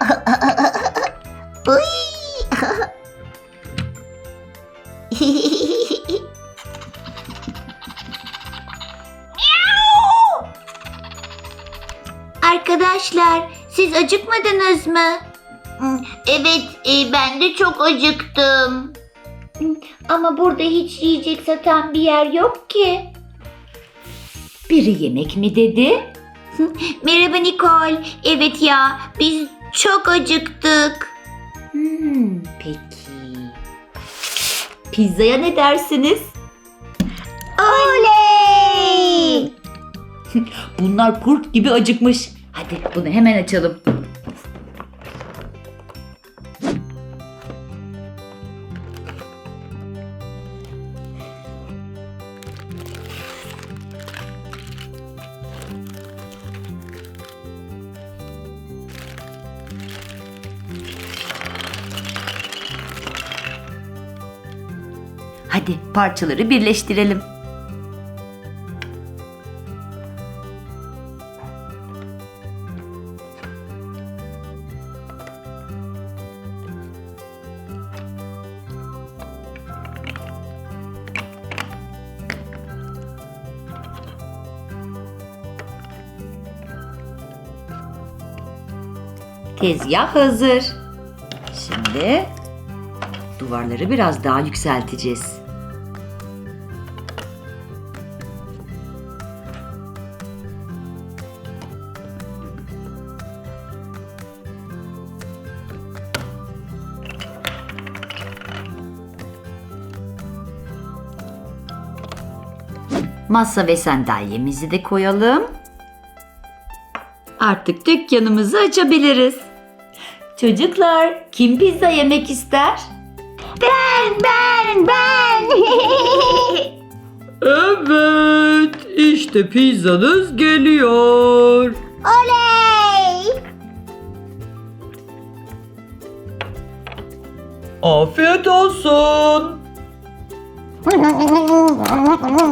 Uy. Arkadaşlar siz acıkmadınız mı? Evet e, ben de çok acıktım. Ama burada hiç yiyecek satan bir yer yok ki. Biri yemek mi dedi? Merhaba Nicole. Evet ya biz çok acıktık. Hmm, peki. Pizzaya ne dersiniz? Oley! Bunlar kurt gibi acıkmış. Hadi bunu hemen açalım. Hadi parçaları birleştirelim. Tezgah hazır. Şimdi duvarları biraz daha yükselteceğiz. Masa ve sandalyemizi de koyalım. Artık dükkanımızı açabiliriz. Çocuklar, kim pizza yemek ister? Ben ben ben. Evet, işte pizzanız geliyor. Oley! Afiyet olsun.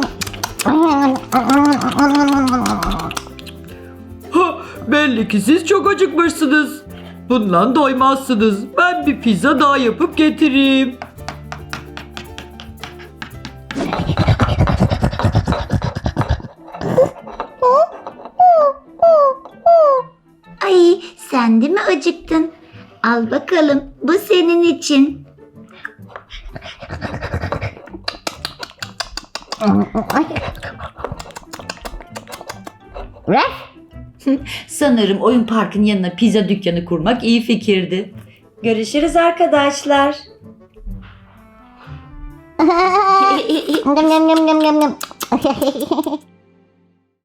ki siz çok acıkmışsınız. Bundan doymazsınız. Ben bir pizza daha yapıp getireyim. Ay sen de mi acıktın? Al bakalım bu senin için. Sanırım oyun parkın yanına pizza dükkanı kurmak iyi fikirdi. Görüşürüz arkadaşlar. Nyam.